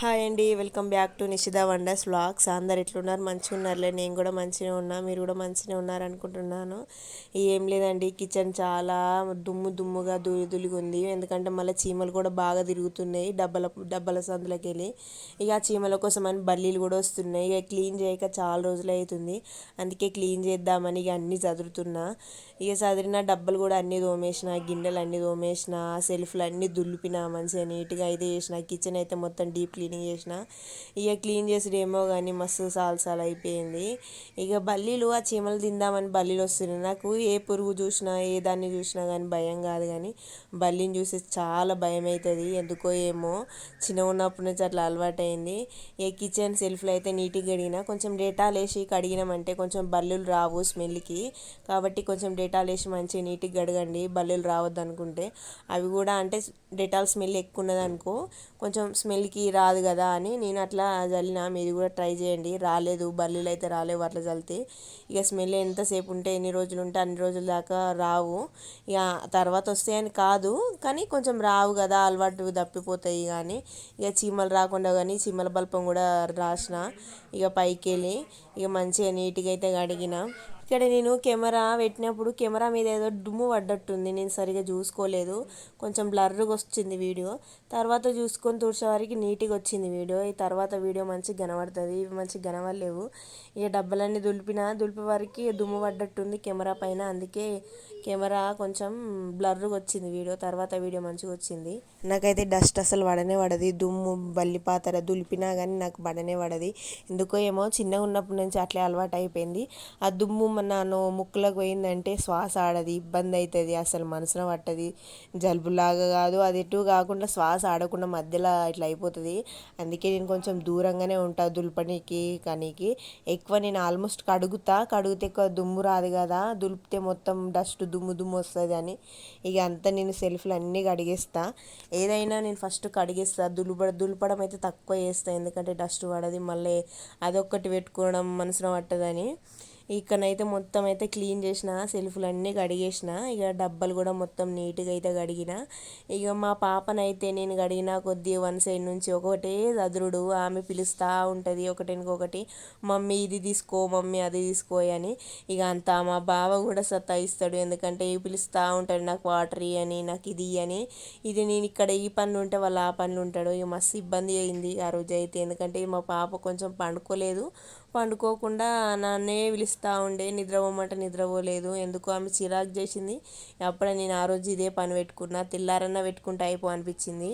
Hi అండి welcome back to Nishitha wonders vlogs. అందరు ఎట్లున్నారు? మంచిగా ఉన్నారులే నేను కూడా మంచిగా ఉన్నా. మీరు కూడా మంచిగా ఉన్నారు అనుకుంటున్నాను. ఏం లేదండి కిచెన్ చాలా దుమ్ము దుమ్ముగా దులిదులిగా ఉంది. ఎందుకంటే మళ్ళీ చీమలు కూడా బాగా తిరుగుతున్నాయి. డబ్బల డబ్బల సందులోకి వెళ్ళి ఇక ఆ చీమల కోసం అని బల్లీలు కూడా వస్తున్నాయి. ఇక క్లీన్ చేయక చాలా రోజులు అవుతుంది. అందుకే క్లీన్ చేద్దామని ఇక అన్నీ చదురుతున్నా ఇక చదిరిన డబ్బలు కూడా అన్నీ తోమేసిన గిన్నెలు అన్నీ తోమేసిన సెల్ఫ్లు అన్నీ దులిపిన మంచిగా నీట్గా అయితే చేసిన. కిచెన్ అయితే మొత్తం డీప్ క్లీనింగ్ చేసిన. ఇక క్లీన్ చేసిడేమో కానీ మస్తు సాల్సాలు అయిపోయింది. ఇక బల్లీలు ఆ చీమలు తిందామని బల్లీలు వస్తున్నాయి నాకు ఏ పురుగు చూసినా ఏ దాన్ని చూసినా కానీ భయం కాదు కానీ బల్లిని చూసి చాలా భయం అవుతుంది ఎందుకో ఏమో చిన్న ఉన్నప్పటి నుంచి అట్లా అలవాటైంది. ఇక కిచెన్ సెల్ఫ్లో అయితే నీట్గా కడిగిన. కొంచెం డేటాలు వేసి కడిగినామంటే కొంచెం బల్లులు రావు స్మెల్కి. కాబట్టి కొంచెం డేటాలు వేసి మంచిగా నీట్గా కడగండి. బల్లులు రావద్దు అనుకుంటే అవి కూడా అంటే డెటాల్ స్మెల్ ఎక్కువ ఉన్నదనుకో కొంచెం స్మెల్కి రాదు కదా అని నేను అట్లా చల్లిన మీరు కూడా ట్రై చేయండి. రాలేదు బల్లీలు అయితే రాలేవు అట్లా చల్లితే ఇక స్మెల్ ఎంతసేపు ఉంటే ఎన్ని రోజులు ఉంటే అన్ని రోజుల దాకా రావు. ఇక తర్వాత వస్తాయని కాదు కానీ కొంచెం రావు కదా అలవాటు తప్పిపోతాయి కానీ. ఇక చీమలు రాకుండా కానీ చీమల బల్పం కూడా రాసిన ఇక పైకి వెళ్ళి ఇక మంచిగా నీట్గా అయితే కడిగిన ఇక్కడ నేను కెమెరా పెట్టినప్పుడు కెమెరా మీద ఏదో దుమ్ము పడ్డట్టుంది. నేను సరిగా చూసుకోలేదు. కొంచెం బ్లర్గా వచ్చింది వీడియో. తర్వాత చూసుకొని తుడిచేవారికి నీట్గా వచ్చింది వీడియో. ఈ తర్వాత వీడియో మంచిగా కనబడుతుంది. ఇవి మంచిగా కనబడలేవు. ఇక డబ్బలన్నీ దులిపిన దులిపే వారికి దుమ్ము పడ్డట్టుంది కెమెరా పైన. అందుకే కెమెరా కొంచెం బ్లర్గా వచ్చింది వీడియో. తర్వాత వీడియో మంచిగా వచ్చింది. నాకైతే డస్ట్ అసలు పడనే పడది. దుమ్ము బల్లిపాతర దులిపినా కానీ నాకు పడనే పడది. ఎందుకో ఏమో చిన్నగా ఉన్నప్పటి నుంచి అట్లే అలవాటు అయిపోయింది. ఆ దుమ్ము మన ముక్కులకు పోయిందంటే శ్వాస ఆడది ఇబ్బంది అవుతుంది అసలు మనసున పట్టది. జలుబులాగా కాదు అది ఎటు కాకుండా శ్వాస ఆడకుండా మధ్యలో ఇట్లా అయిపోతుంది. అందుకే నేను కొంచెం దూరంగానే ఉంటా దులపనికి కనీకి ఎక్కువ నేను ఆల్మోస్ట్ కడుగుతా. కడిగితే ఎక్కువ దుమ్ము రాదు కదా దులిపితే మొత్తం డస్ట్ దుమ్ము దుమ్ము వస్తుంది అని. ఇక అంతా నేను సెల్ఫ్లు అన్నీ కడిగేస్తా. ఏదైనా నేను ఫస్ట్ కడిగేస్తా. దులుప దులపడం అయితే తక్కువ చేస్తాను ఎందుకంటే డస్ట్ పడది మళ్ళీ అదొక్కటి పెట్టుకోవడం మనసున పట్టదని. ఇక్కడనైతే మొత్తం అయితే క్లీన్ చేసిన సెల్ఫ్లు అన్నీ కడిగేసిన ఇక డబ్బాలు కూడా మొత్తం నీట్గా అయితే కడిగిన. ఇక మా పాపనైతే నేను కడిగిన కొద్ది వన్ సైడ్ నుంచి ఒకటే చదురుడు ఆమె పిలుస్తూ ఉంటుంది ఒకటికొకటి మమ్మీ ఇది తీసుకో మమ్మీ అది తీసుకో అని. ఇక అంతా మా బావ కూడా సతాయిస్తాడు ఎందుకంటే పిలుస్తూ ఉంటాడు నాకు వాటర్ అని నాకు ఇది అని ఇది నేను ఇక్కడ ఈ పనులు ఉంటే వాళ్ళు ఆ పనులు ఉంటాడు. ఇక మస్తు ఇబ్బంది అయింది ఆ రోజు అయితే ఎందుకంటే మా పాప కొంచెం పండుకోలేదు. పండుకోకుండా నన్నే పిలుస్తాను ఉండే నిద్రపోమంటే నిద్రపోలేదు. ఎందుకో? ఆమె చిరాకు చేసింది. అప్పుడే నేను ఆ రోజు ఇదే పని పెట్టుకున్నా. తెల్లారన్నా పెట్టుకుంటే అయిపో అనిపించింది.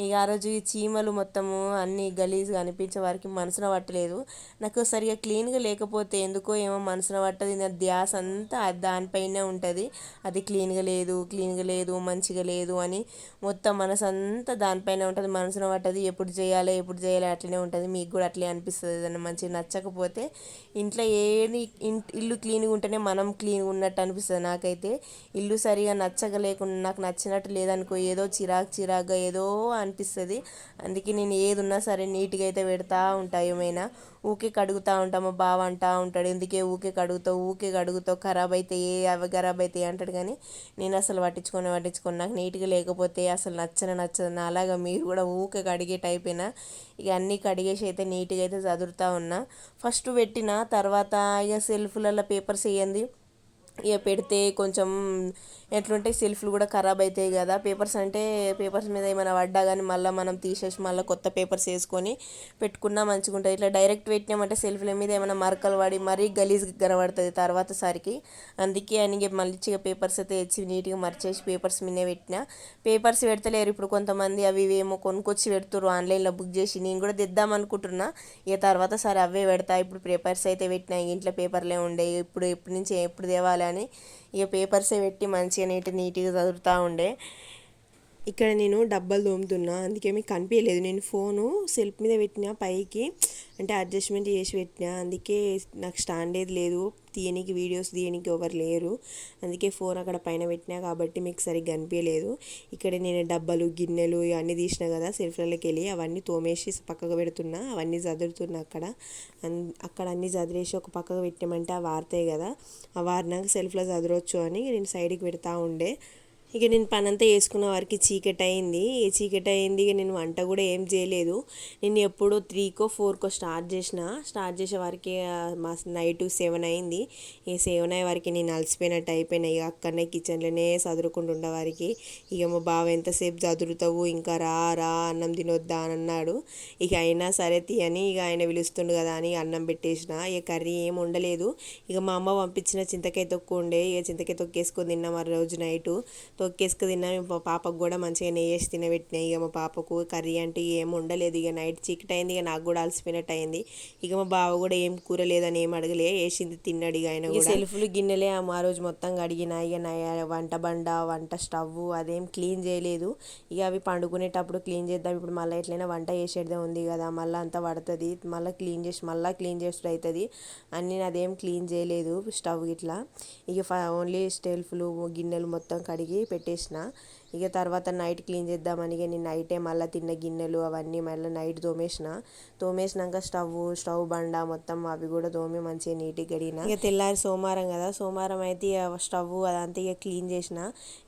ఇక ఆ రోజు ఈ చీమలు మొత్తము అన్ని గలీజ్గా అనిపించే వారికి మనసున పట్టలేదు. నాకు సరిగా క్లీన్గా లేకపోతే ఎందుకో ఏమో మనసున పట్టదు. నా ధ్యాస అంతా దానిపైనే ఉంటుంది. అది క్లీన్గా లేదు క్లీన్గా లేదు మంచిగా లేదు అని మొత్తం మనసు అంతా దానిపైనే ఉంటుంది. మనసున పట్టదు. ఎప్పుడు చేయాలి ఎప్పుడు చేయాలి అట్లనే ఉంటుంది. మీకు కూడా అట్లే అనిపిస్తుంది. ఏదైనా మంచిగా నచ్చకపోతే ఇంట్లో ఏది ఇల్లు క్లీన్గా ఉంటేనే మనం క్లీన్గా ఉన్నట్టు అనిపిస్తుంది. నాకైతే ఇల్లు సరిగా నచ్చక లేకుండా నాకు నచ్చినట్టు లేదనుకో ఏదో చిరాకు చిరాకుగా ఏదో అనిపిస్తుంది. అందుకే నేను ఏది ఉన్నా సరే నీట్గా అయితే పెడతా ఉంటా ఏమైనా. ఊకే కడుగుతూ ఉంటాము బావ అంటూ ఉంటాడు ఎందుకే ఊకే కడుగుతావు ఊకే కడుగుతావు ఖరాబ్ అయితే ఏ అవి ఖరాబ్ అవుతాయి అంటాడు. కానీ నేను అసలు పట్టించుకొని పట్టించుకొని. నాకు నీట్గా లేకపోతే అసలు నచ్చని నచ్చదు. నా అలాగా మీరు కూడా ఊకే కడిగే టైపేనా ఇక అన్నీ కడిగేసి అయితే నీట్గా అయితే చదువుతూ ఉన్నా. ఫస్ట్ పెట్టిన తర్వాత ఇక సెల్ఫ్లలో పేపర్స్ వేయండి. ఇక పెడితే కొంచెం ఎట్లుంటే సెల్ఫ్లు కూడా ఖరాబ్ అవుతాయి కదా. పేపర్స్ అంటే పేపర్స్ మీద ఏమైనా పడ్డా కానీ మళ్ళీ మనం తీసేసి మళ్ళీ కొత్త పేపర్స్ వేసుకొని పెట్టుకున్నా మంచిగా ఉంటుంది. ఇట్లా డైరెక్ట్ పెట్టినామంటే సెల్ఫ్ల మీద ఏమైనా మరకలు పడి మరీ గలీజ్ కనబడుతుంది తర్వాత సరికి. అందుకే అని మళ్ళీ పేపర్స్ అయితే తెచ్చి నీట్గా మర్చేసి పేపర్స్ మీద పెట్టిన. పేపర్స్ పెడతలేరు ఇప్పుడు కొంతమంది అవి ఏమో కొనుక్కొచ్చి పెడుతురు ఆన్లైన్లో బుక్ చేసి నేను కూడా తెద్దాం అనుకుంటున్నా. ఇక తర్వాత సరే అవే పెడతా. ఇప్పుడు పేపర్స్ అయితే పెట్టినా. ఇంట్లో పేపర్లే ఉండే. ఇప్పుడు ఎప్పటి నుంచి ఎప్పుడు తేవాలని ఇక పేపర్సే పెట్టి మంచిగా నీట్ నీట్గా చదువుతూ ఉండే ఇక్కడ నేను డబ్బాలు తోముతున్నా అందుకే మీకు కనిపించలేదు. నేను ఫోను సెల్ఫ్ మీద పెట్టిన పైకి అంటే అడ్జస్ట్మెంట్ చేసి పెట్టిన అందుకే నాకు స్టాండ్ ఏది లేదు. తీయనికి వీడియోస్ తీయనికి ఎవరు లేరు. అందుకే ఫోన్ అక్కడ పైన పెట్టినా కాబట్టి మీకు సరిగ్గా కనిపించలేదు. ఇక్కడ నేను డబ్బాలు గిన్నెలు ఇవన్నీ తీసిన కదా సెల్ఫ్లలోకి వెళ్ళి అవన్నీ తోమేసి పక్కకు పెడుతున్నా అవన్నీ చదురుతున్నా అక్కడ. అక్కడ అన్నీ చదివేసి ఒక పక్కకు పెట్టామంటే అవి వారుతాయి కదా. ఆ వారినాక సెల్ఫ్లో చదవచ్చు అని నేను సైడ్కి పెడతా ఉండే. ఇక నేను పనంతా వేసుకున్న వారికి చీకటి అయింది చీకటి అయింది ఇక నేను వంట కూడా ఏం చేయలేదు. నేను ఎప్పుడో త్రీకో ఫోర్కో స్టార్ట్ చేసిన స్టార్ట్ చేసే వారికి మా నైట్ సెవెన్ అయింది. ఈ సెవెన్ అయ్యే వారికి నేను అలసిపోయినట్టు అయిపోయినా. ఇక అక్కడనే కిచెన్లోనే చదురుకుంటుండే వారికి ఇక మా బావ ఎంతసేపు చదురుతావు? ఇంకా రా రా అన్నం తినొద్దా అని అన్నాడు. ఇక అయినా సరే తీయని ఇక ఆయన పిలుస్తుండు కదా అని అన్నం పెట్టేసిన. ఇక కర్రీ ఏం ఉండలేదు ఇక మా అమ్మ పంపించిన చింతకాయ తొక్కు ఉండే. ఇక చింతకాయ తొక్కేసుకొని తిన్నాం ఆ రోజు నైటు. తొక్కేసుకు తిన్నా. మా పాపకు కూడా మంచిగా నెయ్యి వేసి తినబెట్టినాయి ఇక మా పాపకు కర్రీ అంటే ఏం ఉండలేదు. ఇక నైట్ చీకటి అయింది ఇక నాకు కూడా అలసిపోయినట్టు అయింది ఇక మా బావ కూడా ఏం కూర లేదని ఏం అడగలే. వేసింది తిన్నాడు ఇక ఆయన కూడా. సెల్ఫ్లు గిన్నెలే ఆ రోజు మొత్తం కడిగిన. ఇక వంట బండ వంట స్టవ్ అదేం క్లీన్ చేయలేదు. ఇక అవి పండుకునేటప్పుడు క్లీన్ చేద్దాం. ఇప్పుడు మళ్ళీ ఎట్లయినా వంట చేసేదే ఉంది కదా. మళ్ళీ అంతా పడుతుంది మళ్ళీ క్లీన్ చేసి మళ్ళీ క్లీన్ చేసేది అవుతుంది అన్నీ అదేం క్లీన్ చేయలేదు స్టవ్ ఇట్లా ఇక ఓన్లీ స్టెల్ఫ్లు గిన్నెలు మొత్తం కడిగి పెట్టేసిన. ఇక తర్వాత నైట్ క్లీన్ చేద్దామని ఇక నేను నైటే మళ్ళీ తిన్న గిన్నెలు అవన్నీ మళ్ళీ నైట్ తోమేసిన. తోమేసినాక స్టవ్ స్టవ్ బండ మొత్తం అవి కూడా తోమి మంచిగా నీట్గా కడిగిన ఇక తెల్లారి సోమవారం కదా సోమవారం అయితే స్టవ్ అదంతా ఇక క్లీన్ చేసిన.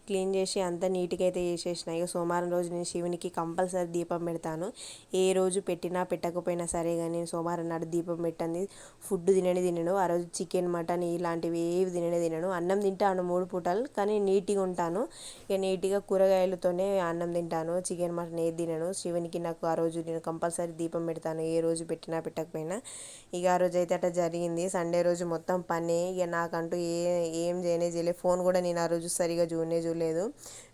క్లీన్ చేసి అంతా నీట్గా అయితే చేసేసిన. ఇక సోమవారం రోజు నేను శివునికి కంపల్సరీ దీపం పెడతాను. ఏ రోజు పెట్టినా పెట్టకపోయినా సరే కానీ నేను సోమవారం నాడు దీపం పెట్టండి ఫుడ్ తినని తినను. ఆ రోజు చికెన్ మటన్ ఇలాంటివి ఏవి తినని తినను. అన్నం తింటాను మూడు పూటలు కానీ నీట్గా ఉంటాను. ఇక నీట్గా కూరగాయలతోనే అన్నం తింటాను. చికెన్ మటన్ ఏది తినను. శివునికి నాకు ఆ రోజు నేను కంపల్సరీ దీపం పెడతాను. ఏ రోజు పెట్టినా పెట్టకపోయినా. ఇక ఆ రోజు అయితే అట్లా జరిగింది. సండే రోజు మొత్తం పని. ఇక నాకంటూ ఏ ఏం చేయనే చేయలేదు. ఫోన్ కూడా నేను ఆ రోజు సరిగా చూడనే చూడలేదు. లేదు.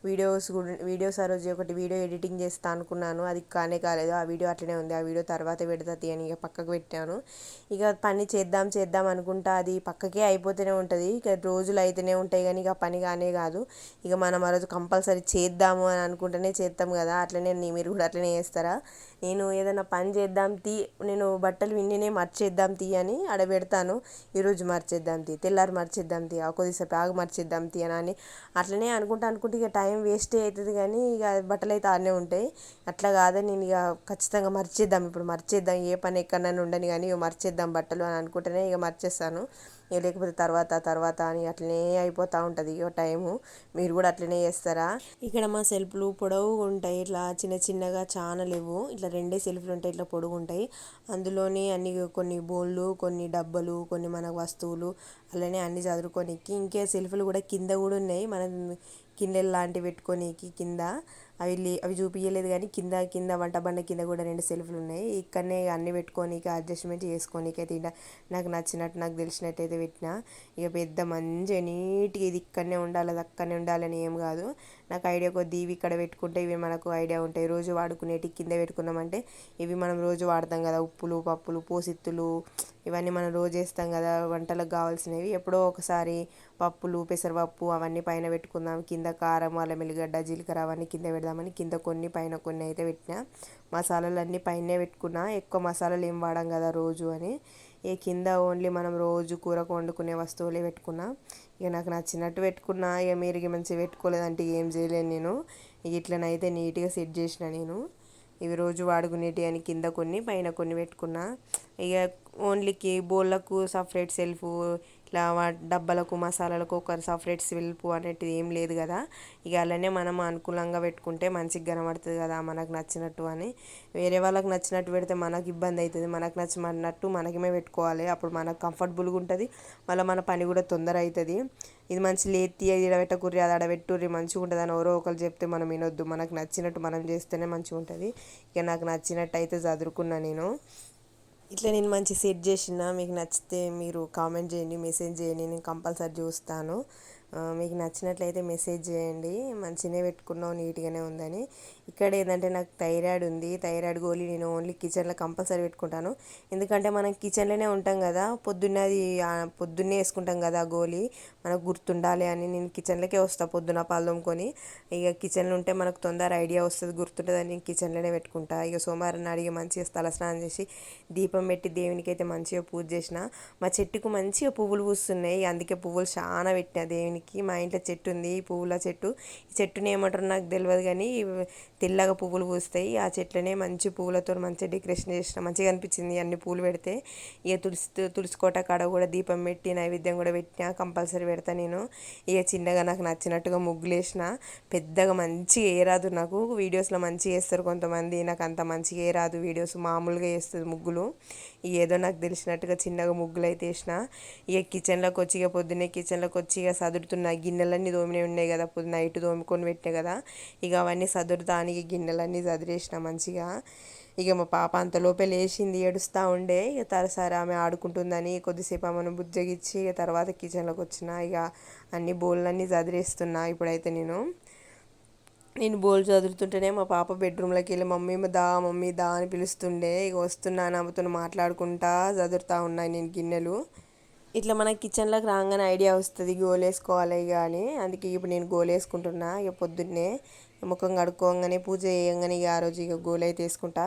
వీడియోస్ కూడా వీడియోస్ ఆ రోజు ఒకటి వీడియో ఎడిటింగ్ చేస్తా అనుకున్నాను. అది కానే కాలేదు. ఆ వీడియో అట్లనే ఉంది. ఆ వీడియో తర్వాత పెడతా అని ఇక పక్కకు పెట్టాను. ఇక పని చేద్దాం చేద్దాం అనుకుంటా అది పక్కకే అయిపోతూనే ఉంటుంది. ఇక రోజులు అయితేనే ఉంటాయి కానీ ఇక పని కానే కాదు. ఇక మనం ఆ రోజు కంపల్సరీ చేద్దాము అని అనుకుంటేనే చేస్తాం కదా. అట్లనే మీరు కూడా అట్లనే చేస్తారా? నేను ఏదైనా పని చేద్దాం తీ నేను బట్టలు విన్నినే మర్చేద్దాం తీ అని ఆడబెడతాను. ఈరోజు మర్చేద్దాం తీ తెల్లారి మర్చేద్దాం తీ కొద్దిసేపు ఆగు మర్చేద్దాం తీ అని అట్లనే అనుకుంటా అనుకుంటే ఇక టైం టైం వేస్టే అవుతుంది కానీ ఇక బట్టలు అయితే ఆడనే ఉంటాయి. అట్లా కాదని నేను ఇక ఖచ్చితంగా మర్చేద్దాం. ఇప్పుడు మర్చేద్దాం. ఏ పని ఎక్కడైనా ఉండని కానీ ఇక మర్చేద్దాం బట్టలు అని అనుకుంటేనే ఇక మర్చేస్తాను. ఇక లేకపోతే తర్వాత తర్వాత అని అట్లనే అయిపోతూ ఉంటుంది ఇక టైము. మీరు కూడా అట్లనే చేస్తారా? ఇక్కడ మా సెల్ఫ్లు పొడవు ఉంటాయి. ఇట్లా చిన్న చిన్నగా చాలా లేవు. ఇట్లా రెండే సెల్ఫ్లు ఉంటాయి. ఇట్లా పొడుగు ఉంటాయి. అందులోనే అన్ని కొన్ని బోళ్ళు కొన్ని డబ్బలు కొన్ని మన వస్తువులు అలానే అన్ని చదువుకోనికి ఇంకే సెల్ఫ్లు కూడా కింద కూడా ఉన్నాయి. మనం కిందెలు లాంటివి పెట్టుకోనికి కింద అవి అవి చూపించలేదు కానీ కింద కింద వంట బండ కింద కూడా రెండు సెల్ఫ్లు ఉన్నాయి. ఇక్కడనే అన్ని పెట్టుకోనీకి అడ్జస్ట్మెంట్ చేసుకోనీకి అయితే నాకు నచ్చినట్టు నాకు తెలిసినట్టు అయితే పెట్టిన. ఇక పెద్ద మంచిగా నీట్గా ఇది ఇక్కడనే ఉండాలి అది అక్కడనే ఉండాలని ఏం కాదు. నాకు ఐడియా కొద్ది ఇవి ఇక్కడ పెట్టుకుంటే ఇవి మనకు ఐడియా ఉంటాయి. రోజు వాడుకునేటి కింద పెట్టుకున్నామంటే ఇవి మనం రోజు వాడతాం కదా. ఉప్పులు పప్పులు పోసిత్తులు ఇవన్నీ మనం రోజు వేస్తాం కదా. వంటలకు కావాల్సినవి ఎప్పుడో ఒకసారి పప్పులు పెసరపప్పు అవన్నీ పైన పెట్టుకుందాం. కింద కారం అల్లం ఎల్లిగడ్డ జీలకర్ర అవన్నీ కింద పెడదామని కింద కొన్ని పైన కొన్ని అయితే పెట్టిన. మసాలాలు అన్నీ పైనే పెట్టుకున్నా. ఎక్కువ మసాలాలు ఏం వాడాం కదా రోజు అని. ఈ కింద ఓన్లీ మనం రోజు కూరకు వండుకునే వస్తువులే పెట్టుకున్నా ఇక నాకు నచ్చినట్టు పెట్టుకున్నా ఇక మీరు మంచిగా పెట్టుకోలేదంటే ఏం చేయలేను నేను. ఇట్లనైతే నీట్గా సెట్ చేసిన నేను. ఇవి రోజు వాడుకునేటి అని కింద కొన్ని పైన కొన్ని పెట్టుకున్నా. ఇక ఓన్లీకి బోళ్ళకు సపరేట్ సెల్ఫ్ ఇట్లా డబ్బాలకు మసాలాలకు ఒక సపరేట్ స్విల్పు అనేటిది ఏం లేదు కదా. ఇక అలానే మనం అనుకూలంగా పెట్టుకుంటే మంచిగా కనబడుతుంది కదా మనకు నచ్చినట్టు అని. వేరే వాళ్ళకి నచ్చినట్టు పెడితే మనకు ఇబ్బంది అవుతుంది. మనకు నచ్చినట్టు మనకమే పెట్టుకోవాలి. అప్పుడు మనకు కంఫర్టబుల్గా ఉంటుంది. మళ్ళీ మన పని కూడా తొందర అవుతుంది. ఇది మంచి లేతి ఇది పెట్టకుర్రి అది అడబెట్టుర్రి మంచిగా ఉంటుంది అని ఎవరో ఒకరు చెప్తే మనం వినొద్దు. మనకు నచ్చినట్టు మనం చేస్తేనే మంచిగా ఉంటుంది. ఇక నాకు నచ్చినట్టు అయితే చదువుకున్నా నేను. ఇట్లా నేను మంచి సెట్ చేసిన మీకు నచ్చితే మీరు కామెంట్ చేయండి మెసేజ్ చేయండి నేను కంపల్సరీ చూస్తాను. మీకు నచ్చినట్లయితే మెసేజ్ చేయండి. మంచిగానే పెట్టుకున్నావు నీట్గానే ఉందని. ఇక్కడ ఏంటంటే నాకు థైరాయిడ్ ఉంది. థైరాయిడ్ గోళీ నేను ఓన్లీ కిచెన్లో కంపల్సరీ పెట్టుకుంటాను. ఎందుకంటే మనం కిచెన్లోనే ఉంటాం కదా పొద్దున్న అది పొద్దున్నే వేసుకుంటాం కదా ఆ గోళీ. మనకు గుర్తుండాలి అని నేను కిచెన్లోకే వస్తాను పొద్దున పాలు తోముకొని. ఇక కిచెన్లో ఉంటే మనకు తొందర ఐడియా వస్తుంది గుర్తుంటుంది అని నేను కిచెన్లోనే పెట్టుకుంటా. ఇక సోమవారం అడిగి మంచిగా తల స్నానం చేసి దీపం పెట్టి దేవునికి అయితే మంచిగా పూజ చేసిన. మా చెట్టుకు మంచిగా పువ్వులు పూస్తున్నాయి. అందుకే పువ్వులు చాలా పెట్టిన దేవునికి మా ఇంట్లో చెట్టు ఉంది పువ్వుల చెట్టు. ఈ చెట్టుని ఏమంటారు నాకు తెలియదు కానీ తెల్లగా పువ్వులు పూస్తాయి. ఆ చెట్లనే మంచి పువ్వులతో మంచిగా డెకరేషన్ చేసిన మంచిగా అనిపించింది అన్ని పూలు పెడితే. ఇక తులసి తులసికోట కాడ కూడా దీపం పెట్టి నైవేద్యం కూడా పెట్టిన కంపల్సరీ పెడతా నేను. ఇక చిన్నగా నాకు నచ్చినట్టుగా ముగ్గులు వేసిన పెద్దగా మంచిగా వేయరాదు నాకు. వీడియోస్లో మంచిగా వేస్తారు కొంతమంది నాకు అంత మంచిగా వేయరాదు వీడియోస్ మామూలుగా వేస్తుంది ముగ్గులు. ఏదో నాకు తెలిసినట్టుగా చిన్నగా ముగ్గులు అయితే వేసిన. ఇక కిచెన్లోకి వచ్చి ఇక పొద్దున్నే కిచెన్లోకి వచ్చి ఇక సదురుతున్న గిన్నెలన్నీ దోమినే ఉన్నాయి కదా నైట్ దోముకొని పెట్టినా కదా ఇక అవన్నీ సదురుతానికి గిన్నెలన్నీ సదిరేసిన మంచిగా. ఇక మా పాప అంతలోపే లేచింది ఏడుస్తూ ఉండే. ఇక తరసారి ఆమె ఆడుకుంటుందని కొద్దిసేపు ఆమెను బుజ్జగిచ్చి ఇక తర్వాత కిచెన్లోకి వచ్చిన. ఇక అన్ని బోళ్ళన్నీ చదిరేస్తున్నా ఇప్పుడైతే నేను. నేను బోల్ చదువుతుంటేనే మా పాప బెడ్రూమ్లోకి వెళ్ళి మమ్మీ దా మమ్మీ దా అని పిలుస్తుండే. ఇక వస్తున్నాను ఆమెతో మాట్లాడుకుంటా చదువుతూ ఉన్నాయి నేను గిన్నెలు. ఇట్లా మన కిచెన్లోకి రాగానే ఐడియా వస్తుంది గోలేసుకోవాలి ఇక అని అందుకే ఇప్పుడు నేను గోలేసుకుంటున్నా ఇక పొద్దున్నే ముఖం కడుక్కోగానే పూజ చేయగానే ఇక ఆ రోజు ఇక గోలైతే వేసుకుంటా.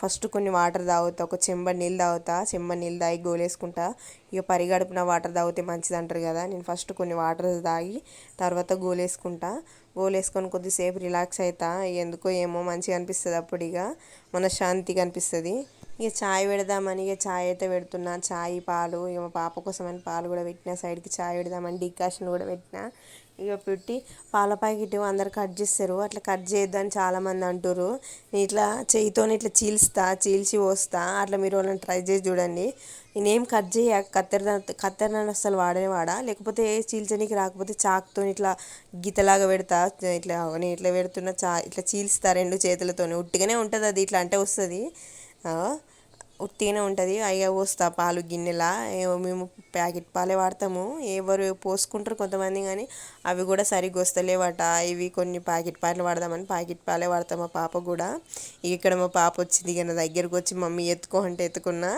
ఫస్ట్ కొన్ని వాటర్ తాగుతా ఒక చెంబ నీళ్ళు తాగుతా చెంబ నీళ్ళు తాగి గోలేసుకుంటా ఇక పరిగడుపున వాటర్ తాగితే మంచిది అంటారు కదా. నేను ఫస్ట్ కొన్ని వాటర్ తాగి తర్వాత గోలేసుకుంటా గోలేసుకొని కొద్దిసేపు రిలాక్స్ అవుతా ఎందుకో ఏమో మంచిగా అనిపిస్తుంది అప్పుడు ఇక. మన శాంతిగా అనిపిస్తుంది. ఇక చాయ్ పెడదామని ఇక చాయ్ అయితే పెడుతున్నా. చాయ్ పాలు ఇక మా పాప కోసం అని పాలు కూడా పెట్టిన సైడ్కి చాయ్ పెడదామని డికాషన్ కూడా పెట్టిన. ఇక పెట్టి పాల ప్యాకెట్ అందరు కట్ చేస్తారు. అట్లా కట్ చేయొద్దని చాలామంది అంటారు నేను ఇట్లా చేయితో ఇట్లా చీల్స్తా చీల్చి పోస్తా. అట్లా మీరు వాళ్ళని ట్రై చేసి చూడండి. నేనేం కట్ చేయ కత్తెర కత్తెర అసలు వాడనే వాడా. లేకపోతే చీల్చడానికి రాకపోతే చాక్తో ఇట్లా గీతలాగా పెడతా. ఇట్లా నేను ఇట్లా పెడుతున్న చా ఇట్లా చీల్స్తా రెండు చేతులతో ఉట్టిగానే ఉంటుంది అది ఇట్లా అంటే వస్తుంది. ఉట్టిగానే ఉంటుంది. అయ్యా పోస్తా పాలు గిన్నెలా. మేము ప్యాకెట్ పాలే వాడతాము. ఎవరు పోసుకుంటారు కొంతమంది కానీ అవి కూడా సరిగ్గా వస్తలేవట. ఇవి కొన్ని ప్యాకెట్ పాలు వాడదామని ప్యాకెట్ పాలే వాడతాం మా పాప కూడా. ఇక్కడ మా పాప వచ్చింది. ఇక నా దగ్గరకు వచ్చి మమ్మీ ఎత్తుకో అంటే ఎత్తుకున్నా.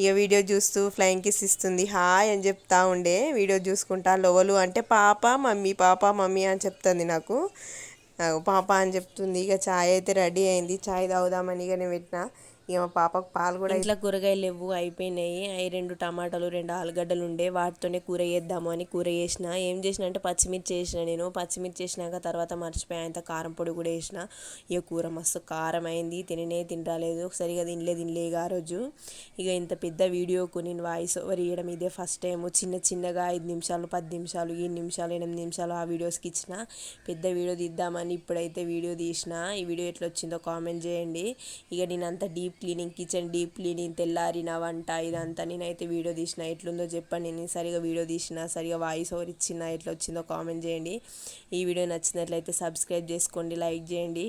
ఇక వీడియో చూస్తూ ఫ్లయింగ్ కిస్ ఇస్తుంది. హాయ్ అని చెప్తా ఉండే. వీడియో చూసుకుంటా లోవలు అంటే పాప మమ్మీ పాప మమ్మీ అని చెప్తుంది నాకు. పాప అని చెప్తుంది. ఇక చాయ్ అయితే రెడీ అయింది. చాయ్ తాగుదామని ఇక నేను పెట్టిన. ఇక మా పాపకు పాలు కూడా ఇంట్లో కూరగాయలు లేవు అయిపోయినాయి. అవి రెండు టమాటాలు రెండు ఆలుగడ్డలు ఉండే వాటితోనే కూర చేద్దాము అని కూర చేసిన. ఏం చేసిన అంటే పచ్చిమిర్చి చేసిన నేను. పచ్చిమిర్చి వేసినాక తర్వాత మర్చిపోయాయంత కారం పొడి కూడా వేసిన ఇక కూర మస్తు కారం అయింది. తిననే తినరాలేదు. సరిగా తినలే తినలేక ఆ రోజు. ఇక ఇంత పెద్ద వీడియోకు నేను వాయిస్ ఓవర్ ఇవ్వడం ఇదే ఫస్ట్ టైం చిన్న చిన్నగా ఐదు నిమిషాలు పది నిమిషాలు ఏడు నిమిషాలు ఎనిమిది నిమిషాలు ఆ వీడియోస్కి ఇచ్చిన. పెద్ద వీడియో తీద్దామని ఇప్పుడైతే వీడియో తీసిన. ఈ వీడియో ఎట్లా వచ్చిందో కామెంట్ చేయండి. ఇక నేను అంత deep cleaning kitchen deep cleaning తెల్లారిన వంట ఇదంతా నేనైతే వీడియో తీసిన ఎట్లుందో చెప్పండి. నేను సరిగా వీడియో తీసిన సరిగా వాయిస్ ఓవర్ ఇచ్చిన ఎట్లా వచ్చిందో కామెంట్ చేయండి. ఈ వీడియో నచ్చినట్లయితే సబ్స్క్రైబ్ చేసుకోండి లైక్ చేయండి.